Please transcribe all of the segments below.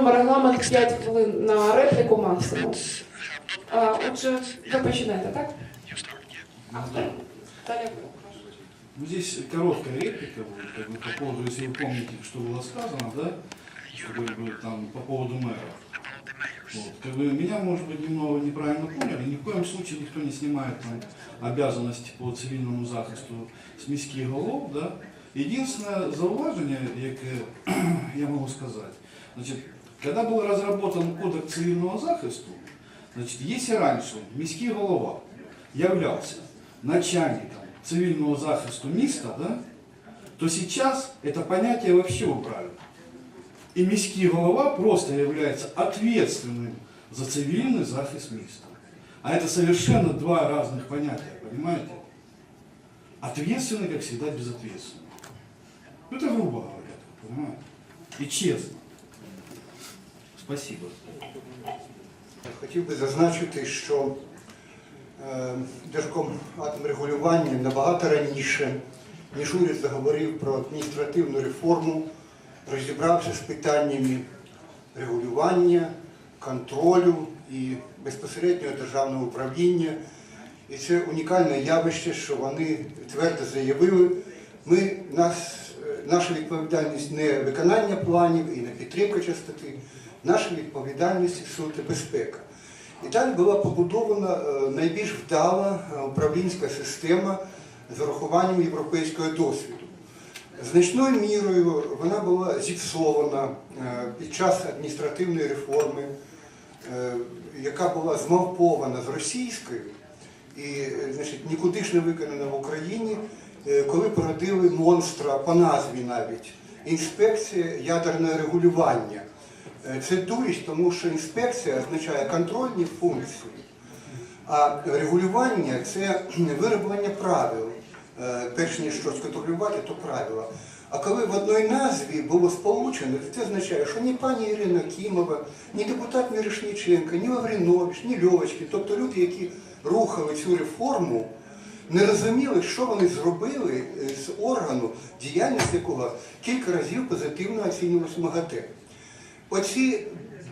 встановимо регламент 5 хвилин на репліку максимум. А, отже, ви починаєте, так? Автор. Далі ви. Ну, здесь короткая реплика будет, как бы, по поводу, если вы помните, что было сказано, да, что как бы, там, по поводу мэра. Вот, как бы, меня, может быть, немного неправильно поняли. Ни в коем случае никто не снимает там, обязанности по цивильному захисту с міських голов. Да? Единственное зауважение, яке я могу сказать, значит, когда был разработан кодекс цивильного захисту, значит, если раньше міський голова являлся начальником цивильного захисту міста, да, то сейчас это понятие вообще убрали. И міський голова просто является ответственным за цивильный захист міста. А это совершенно два разных понятия, понимаете? Ответственный, как всегда, безответственный. Ну, это грубо говоря, понимаете? И честно. Спасибо. Хотів би зазначити, що е, Держкоматомрегулювання набагато раніше, ніж уряд заговорив про адміністративну реформу, розібрався з питаннями регулювання, контролю і безпосереднього державного управління. І це унікальне явище, що вони твердо заявили. Ми, нас, е, наша відповідальність не виконання планів і не підтримка частоти, наша відповідальність і безпека. І далі була побудована е, найбільш вдала е, управлінська система з урахуванням європейського досвіду. Значною мірою вона була зіпсована е, під час адміністративної реформи, яка була змавпована з російською і значить, нікуди ж не виконана в Україні, коли породили монстра по назві навіть інспекція ядерного регулювання. Е, Це дурість, тому що інспекція означає контрольні функції, а регулювання це вироблення правил. Е, Перш ніж щось контролювати, то правила. А коли в одній назві було сполучено, це означає, що ні пані Ірина Кімова, ні депутат Мірошніченка, ні Лаврінович, ні Льовочки, тобто люди, які рухали цю реформу, не розуміли, що вони зробили е, з органу, діяльність якого кілька разів позитивно оцінювалась МАГАТЕ. Оці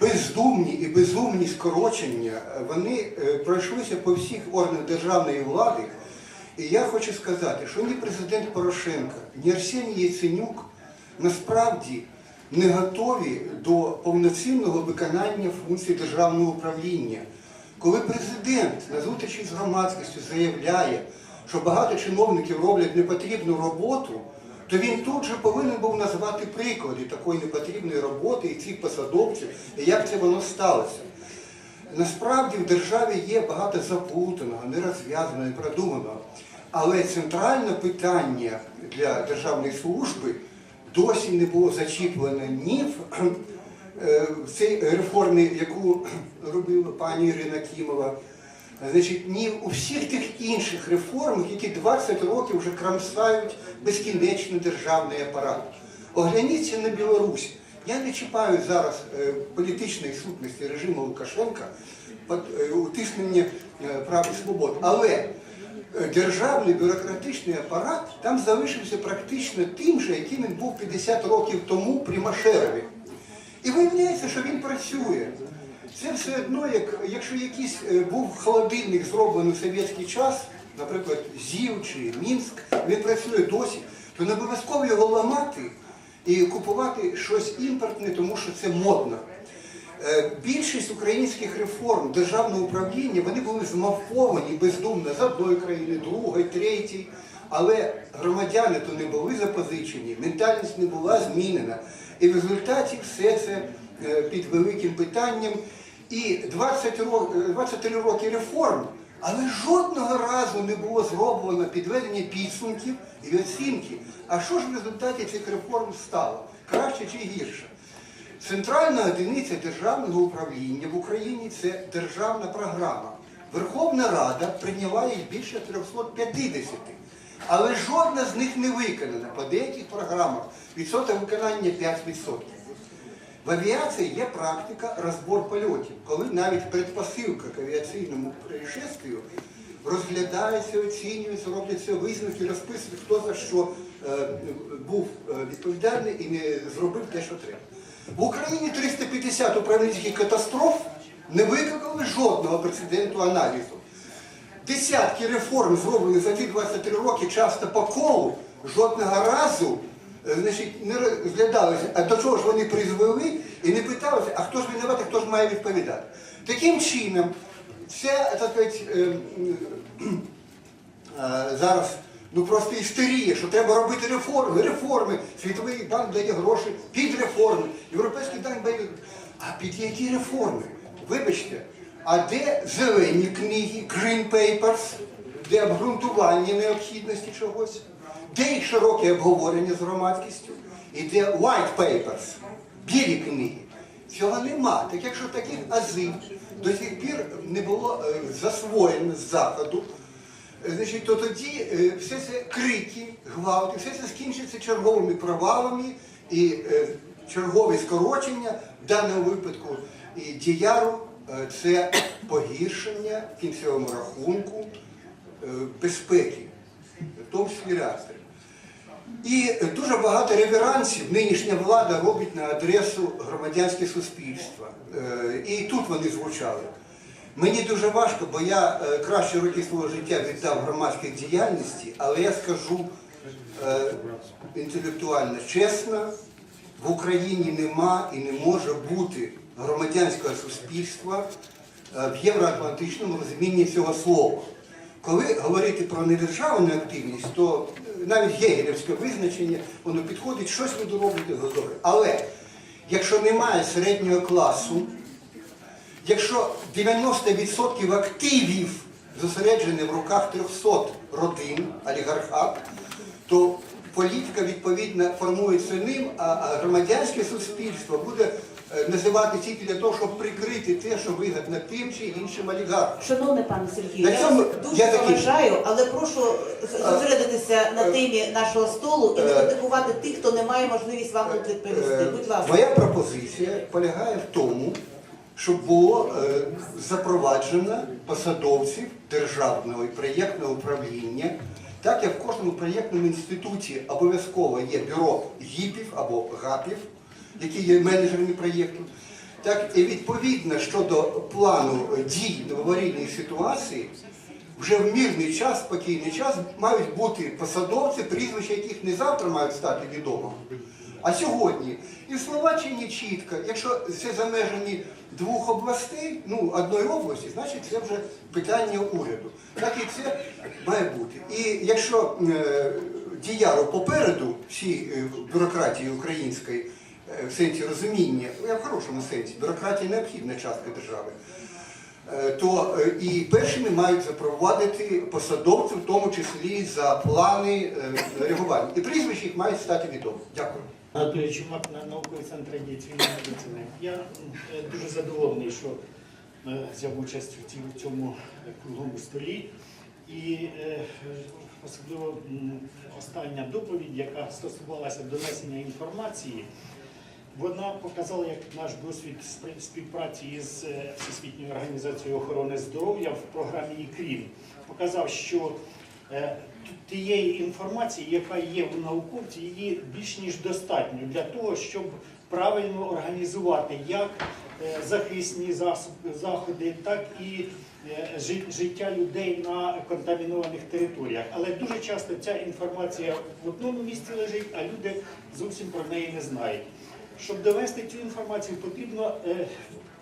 бездумні і безумні скорочення, е, вони е, пройшлися по всіх органах державної влади. І я хочу сказати, що ні президент Порошенко, ні Арсеній Яценюк насправді не готові до повноцінного виконання функцій державного управління. Коли президент на зустрічі з громадськістю заявляє, що багато чиновників роблять непотрібну роботу, то він тут же повинен був назвати приклади такої непотрібної роботи і цих посадовців, і як це воно сталося. Насправді в державі є багато заплутаного, нерозв'язаного, непродуманого. Але центральне питання для державної служби досі не було зачіплене ні е, в цій реформі, яку робила пані Ірина Кімова, значить, ні у всіх тих інших реформах, які 20 років вже крамсають безкінечний державний апарат. Огляніться на Білорусь. Я не чіпаю зараз е, політичної сутності режиму Лукашенка, е, утиснення е, прав і свобод. Але державний бюрократичний апарат там залишився практично тим же, яким він був 50 років тому при Машерові. І виявляється, що він працює. Це все одно, як якщо якийсь е, був холодильник зроблений в совєтський час, наприклад, ЗІВ чи Мінськ, він працює досі, то не обов'язково його ламати і купувати щось імпортне, тому що це модно. Е, Більшість українських реформ державного управління вони були змавповані бездумно з одної країни, другої, третьої. Але громадяни то не були запозичені, ментальність не була змінена. І в результаті все це е, під великим питанням. І 20 років, 23 роки реформ, але жодного разу не було зроблено підведення підсумків і оцінки. А що ж в результаті цих реформ стало? Краще чи гірше? Центральна одиниця державного управління в Україні це державна програма. Верховна Рада прийняла їх більше 350, але жодна з них не виконана. По деяких програмах відсоток виконання 5%. В авіації є практика розбор польотів, коли навіть предпосилка к авіаційному происшествию розглядається, оцінюється, робляться висновки, розписують, хто за що е, був е, відповідальний і не зробив те, що треба. В Україні 350 управлінських катастроф не викликали жодного прецеденту аналізу. Десятки реформ зроблені за ці 23 роки часто по колу, жодного разу значить, не розглядалися, а до чого ж вони призвели, і не питалися, а хто ж винуватий, хто ж має відповідати. Таким чином, вся так сказать, е, е, зараз ну просто істерія, що треба робити реформи, реформи. Світовий банк дає гроші під реформи, Європейський банк дає. А під які реформи? Вибачте, а де зелені книги, Green Papers, де обґрунтування необхідності чогось, де їх широке обговорення з громадськістю, і де White Papers, білі книги. Цього нема. Так якщо таких азів до сих пір не було е, засвоєно з заходу, е, значить, то тоді е, все це крики, гвалти, все це скінчиться черговими провалами і чергове скорочення в даному випадку і діяру це погіршення в кінцевому рахунку безпеки, в тому числі реакторів. І дуже багато реверансів нинішня влада робить на адресу громадянське суспільства. Е, І тут вони звучали. Мені дуже важко, бо я е, кращі роки свого життя віддав громадській діяльності, але я скажу е, інтелектуально чесно, в Україні нема і не може бути громадянського суспільства е, в євроатлантичному розумінні цього слова. Коли говорити про недержавну активність, то е, навіть гегелівське визначення, воно підходить, щось ви робите добре. Але якщо немає середнього класу, якщо 90% активів зосереджені в руках 300 родин, олігархат, то політика відповідно формується ним, а громадянське суспільство буде називати тільки для того, щоб прикрити те, що вигідно тим чи іншим олігархам. Шановний пане Сергію, На я цьому вас дуже я такий- поважаю, але прошу зосередитися на темі нашого столу і не Е, критикувати тих, хто не має можливість вам тут відповісти. Е, Будь ласка. Моя пропозиція полягає в тому, щоб було е, запроваджено посадовців державного і проєктного управління, так як в кожному проєктному інституті обов'язково є бюро ГІПів або ГАПів, які є менеджерами проєкту. Так і відповідно щодо плану дій в аварійній ситуації, вже в мирний час, спокійний час мають бути посадовці, прізвища яких не завтра мають стати відомими, а сьогодні. І в Словаччині чітко, якщо це за межами двох областей, ну одної області, значить це вже питання уряду. Так і це має бути. І якщо е, діяру попереду всій е, бюрократії української, в сенсі розуміння, я в хорошому сенсі, бюрократія необхідна частка держави е, то е, і першими мають запровадити посадовці, в тому числі за плани е, реагування. І прізвища їх мають стати відомі. Дякую. Анатолій Чумак на науковий центр радіаційної медицини. Я е, дуже задоволений, що е, взяв участь в цьому е, круглому столі. І е, особливо остання доповідь, яка стосувалася донесення інформації, вона показала, як наш досвід співпраці із е, Всесвітньою організацією охорони здоров'я в програмі ІКРІН показав, що е, тієї інформації, яка є у науковці, її більш ніж достатньо для того, щоб правильно організувати як е, захисні заходи, так і життя людей на контамінованих територіях. Але дуже часто ця інформація в одному місці лежить, а люди зовсім про неї не знають. Щоб довести цю інформацію, потрібно е,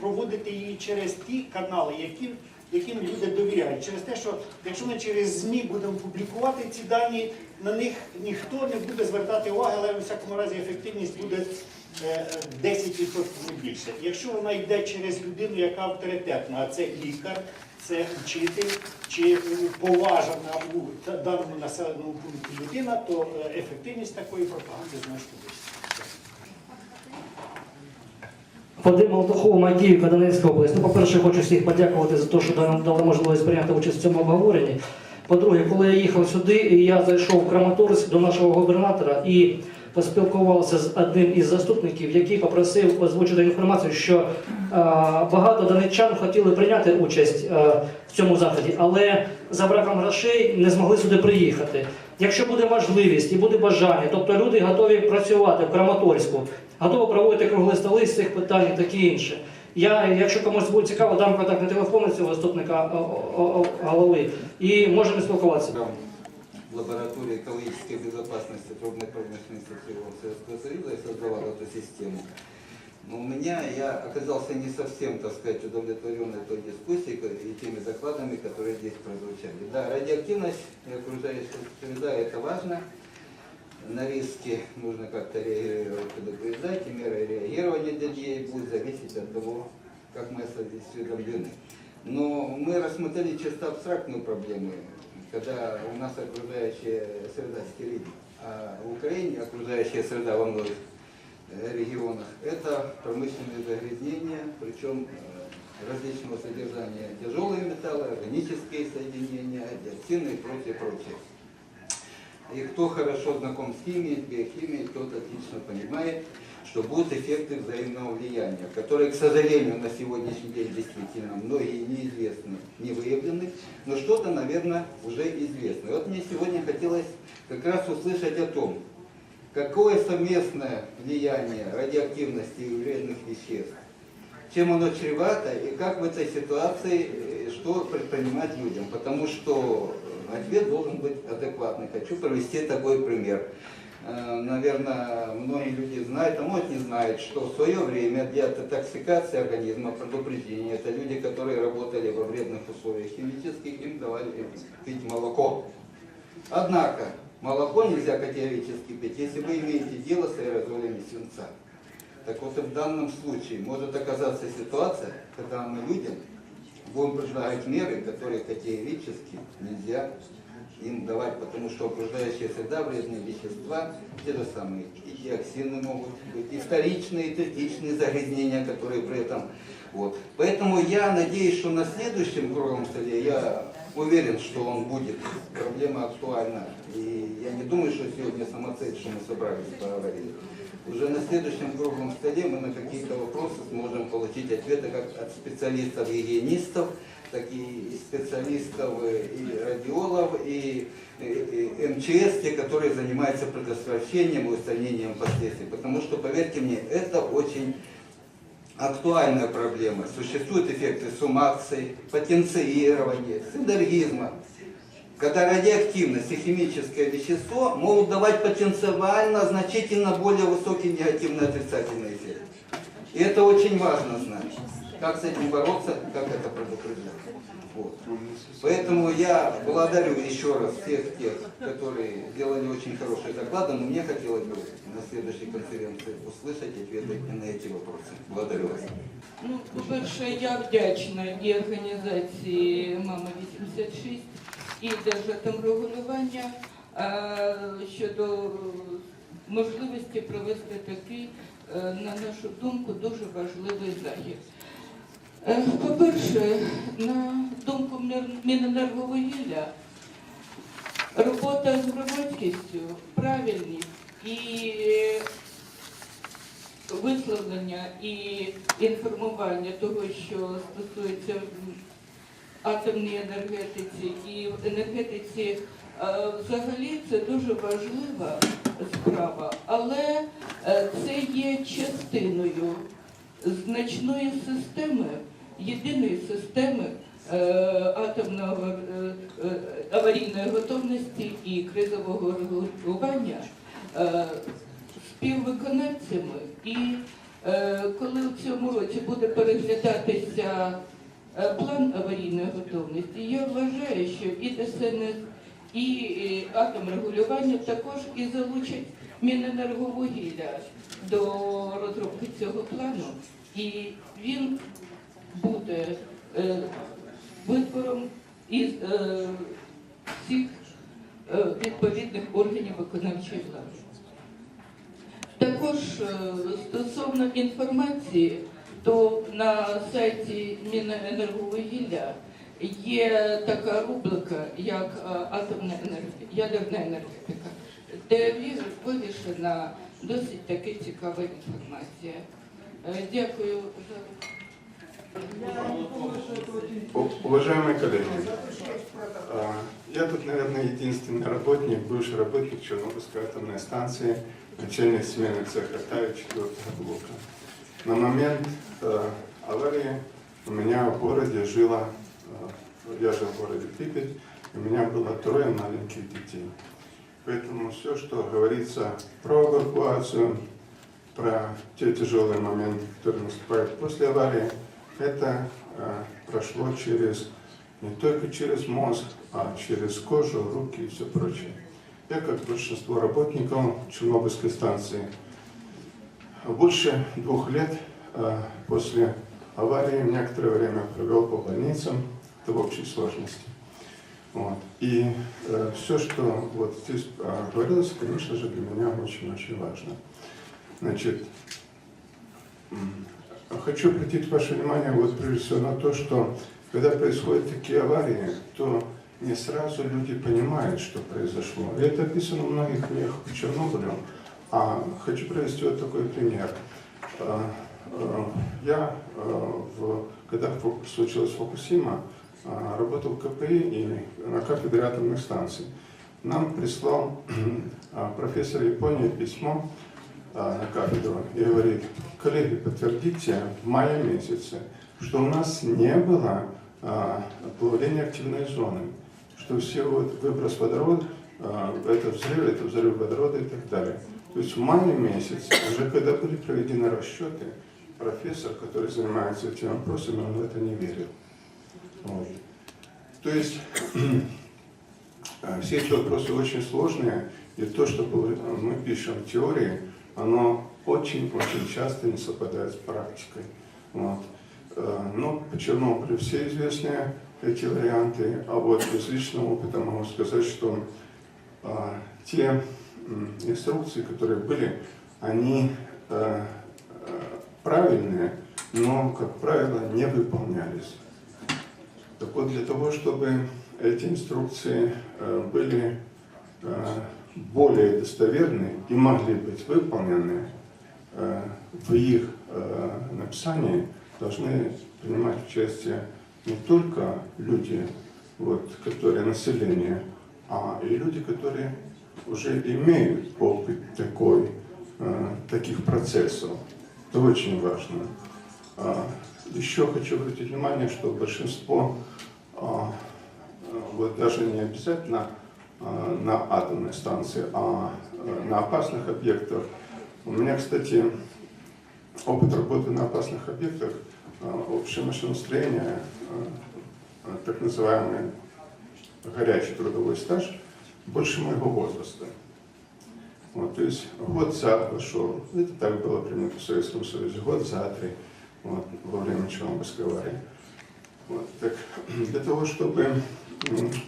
проводити її через ті канали, які, яким люди довіряють. Через те, що якщо ми через ЗМІ будемо публікувати ці дані, на них ніхто не буде звертати уваги, але у всякому разі ефективність буде е, 10% більше. Якщо вона йде через людину, яка авторитетна, а це лікар, це вчитель чи е, поважана у даному населеному пункті людина, то е, ефективність такої пропаганди значно вища. Вадим Молдохов, Майдіївка, Донецька область. Ну, по-перше, хочу всіх подякувати за те, що нам дали можливість прийняти участь в цьому обговоренні. По-друге, коли я їхав сюди, я зайшов в Краматорськ до нашого губернатора і поспілкувався з одним із заступників, який попросив озвучити інформацію, що е, багато донеччан хотіли прийняти участь е, в цьому заході, але за браком грошей не змогли сюди приїхати. Якщо буде можливість і буде бажання, тобто люди готові працювати в Краматорську, готові проводити кругли столи з цих питань і таке інше. Я, якщо комусь буде цікаво, дам контактний телефон цього заступника о, о, о, голови і можемо спілкуватися. Программ в лаборатории экологической безопасности трубной промышленности всего Советского Союза и создавал эту систему. Но у меня я оказался не совсем, так сказать, удовлетворенной той дискуссией и теми докладами, которые здесь прозвучали. Да, радиоактивность и окружающая среда – это важно. На риски нужно как-то реагировать, предупреждать, и меры реагирования для ней будут зависеть от того, как мы осведомлены. Но мы рассмотрели чисто абстрактную проблему, когда у нас окружающая среда стерильна, а в Украине окружающая среда во многих регионах – это промышленные загрязнения, причем э, различного содержания тяжелые металлы, органические соединения, диоксины и прочее, прочее. И кто хорошо знаком с химией, с биохимией, тот отлично понимает, что будут эффекты взаимного влияния, которые, к сожалению, на сегодняшний день действительно многие неизвестны, не выявлены, но что-то, наверное, уже известно. И вот мне сегодня хотелось как раз услышать о том, какое совместное влияние радиоактивности и вредных веществ, чем оно чревато и как в этой ситуации, э, что предпринимать людям. Потому что э, ответ должен быть адекватный. Хочу провести такой пример. Э, Наверное, многие люди знают, а может не знают, что в свое время для детоксикации организма, предупреждения, это люди, которые работали во вредных условиях химических, им давали пить молоко. Однако, молоко нельзя категорически пить, если вы имеете дело с аэрозолями свинца. Так вот и в данном случае может оказаться ситуация, когда мы людям будем предлагать меры, которые категорически нельзя им давать, потому что окружающая среда, вредные вещества, те же самые и диоксины могут быть, и вторичные, и третичные загрязнения, которые при этом... Вот. Поэтому я надеюсь, что на следующем круглом столе, я уверен, что он будет, проблема актуальна. И я не думаю, что сегодня самоцель, что мы собрались поговорить. Уже на следующем круглом столе мы на какие-то вопросы сможем получить ответы как от специалистов-гигиенистов, так и специалистов э, и радиологов, и, и- и МЧС, те, которые занимаются предотвращением и устранением последствий. Потому что, поверьте мне, это очень актуальная проблема. Существуют эффекты суммации, потенциирования, синергизма. Когда радиоактивность и химическое вещество могут давать потенциально значительно более высокий негативный отрицательный эффект. И это очень важно знать Как с этим бороться, как это предупреждать. Вот. Поэтому я благодарю еще раз всех тех, которые сделали очень хорошие доклады, но мне хотелось бы на следующей конференции услышать ответы на эти вопросы. Благодарю вас. Ну, по-перше, я вдячна і організації Мама 86 і Держатомрегулювання е, щодо можливості провести такий, е, на нашу думку, дуже важливий захід. Е, По-перше, на думку Мін- Міненерговугілля, робота з громадськістю, правильність і висловлення і інформування того, що стосується м, атомній енергетиці і енергетиці е, взагалі це дуже важлива справа, але е, це є частиною значної системи, єдиної системи е, атомного е, е, аварійної готовності і кризового регулювання співвиконавцями. І коли в цьому році буде переглядатися план аварійної готовності, я вважаю, що і ДСНС, і атомрегулювання також і залучать Міненерговугілля до розробки цього плану, і він буде е, витвором із е, всіх е, відповідних органів виконавчої влади. Також стосовно інформації, то на сайті Міненерговугілля є така рубрика, як атомна енергетика, ядерна енергетика, де ві- вивішена досить таки цікава інформація. Дякую за Уважаемые коллеги, а, я тут, наверное, единственный работник, бывший работник Чернобыльской атомной станции, начальник смены цеха ТАИ 4 блока. На момент э, аварии у меня в городе жило, э, я жил в городе Припять, у меня было трое маленьких детей. Поэтому все, что говорится про эвакуацию, про те тяжелые моменты, которые наступают после аварии, это э, прошло через не только через мозг, а через кожу, руки и все прочее. Я, как большинство работников Чернобыльской станции, больше двух лет э, после аварии некоторое время провел по больницам, это в общей сложности. Вот. И все, что вот здесь э, говорилось, конечно же, для меня очень-очень важно. Значит, хочу обратить ваше внимание вот прежде всего на то, что когда происходят такие аварии, то не сразу люди понимают, что произошло. И это описано в многих книгах по Чернобылю. А хочу привести вот такой пример. Э, э, Я, э, в- когда случилась Фукусима, работал в КПИ и на кафедре атомных станций. Нам прислал профессор Японии письмо на кафедру и говорит, коллеги, подтвердите в мае месяце, что у нас не было э, плавления активной зоны, что все вот выброс водорода, это взрыв, это взрыв водорода и так далее. То есть в мае месяце, уже когда были проведены расчеты, профессор, который занимается этим вопросами, он в это не верил. Вот. То есть э, все эти вопросы очень сложные, и то, что мы пишем в теории, оно очень-очень часто не совпадает с практикой. Вот. Э, Но по Чернобылю все известные эти варианты, а вот из личного опыта могу сказать, что а, те инструкции, которые были, они э, э, правильные, но, как правило, не выполнялись. Так вот, для того, чтобы эти инструкции э, были э, более достоверны и могли быть выполнены, э, в их э, написании должны принимать участие не только люди, вот, которые население, а и люди, которые уже имеют опыт такой, э, таких процессов. Это очень важно. А, Еще хочу обратить внимание, что большинство, а, вот даже не обязательно на атомной станции, а э, на опасных объектах. У меня, кстати, опыт работы на опасных объектах, а, общее машиностроение, а, так называемый горячий трудовой стаж, больше моего возраста. Вот, то есть год за пошел, это так было принято в Советском Союзе, год за три, вот, во время Чернобыльской аварии. Вот, так, для того, чтобы м,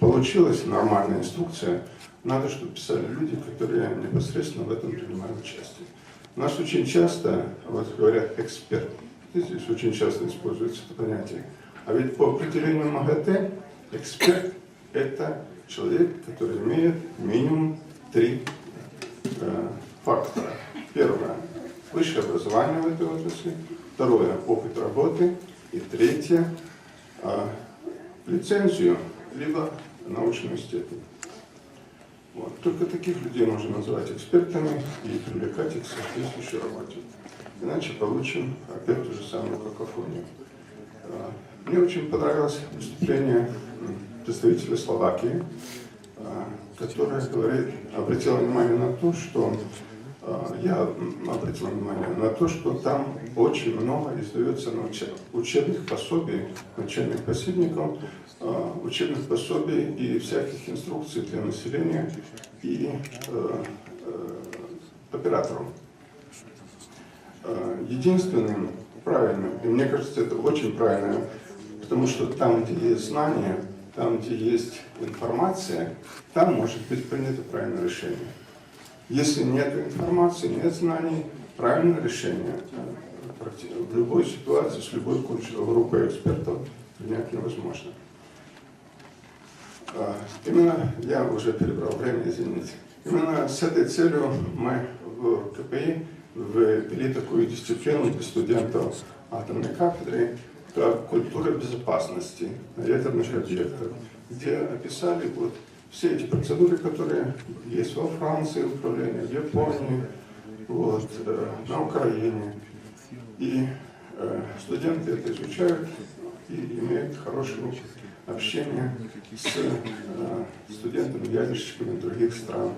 получилась нормальная инструкция, надо, чтобы писали люди, которые непосредственно в этом принимают участие. У нас очень часто, вот говорят эксперт, здесь очень часто используется это понятие. А ведь по определению МАГАТЭ эксперт – это человек, который имеет минимум три э, фактора. Первое – высшее образование в этой отрасли. Второе – опыт работы. И третье э, – лицензию, либо научную степень. Вот. Только таких людей можно называть экспертами и привлекать их к соответствующей работе. Иначе получим опять ту же самую какофонию. Э, Мне очень понравилось выступление представителя Словакии, э, которая говорит, обратила внимание на то, что я м, обратил внимание на то, что там очень много издается учебных пособий, начальных пособников, э, учебных пособий и всяких инструкций для населения и э, э, операторов. Э, Единственным правильным, и мне кажется, это очень правильно, потому что там, где есть знания, там, где есть информация, там может быть принято правильное решение. Если нет информации, нет знаний, правильное решение в любой ситуации с любой группой экспертов принять невозможно. А, Именно, я уже перебрал время, извините. Именно с этой целью мы в КПИ ввели такую дисциплину для студентов атомной кафедры, как культура безопасности на ядерных объектах, где описали вот все эти процедуры, которые есть во Франции, управление в Японии, вот, э, на Украине. И э, студенты это изучают и имеют хороший опыт общения с э, студентами, ядерщиками других стран.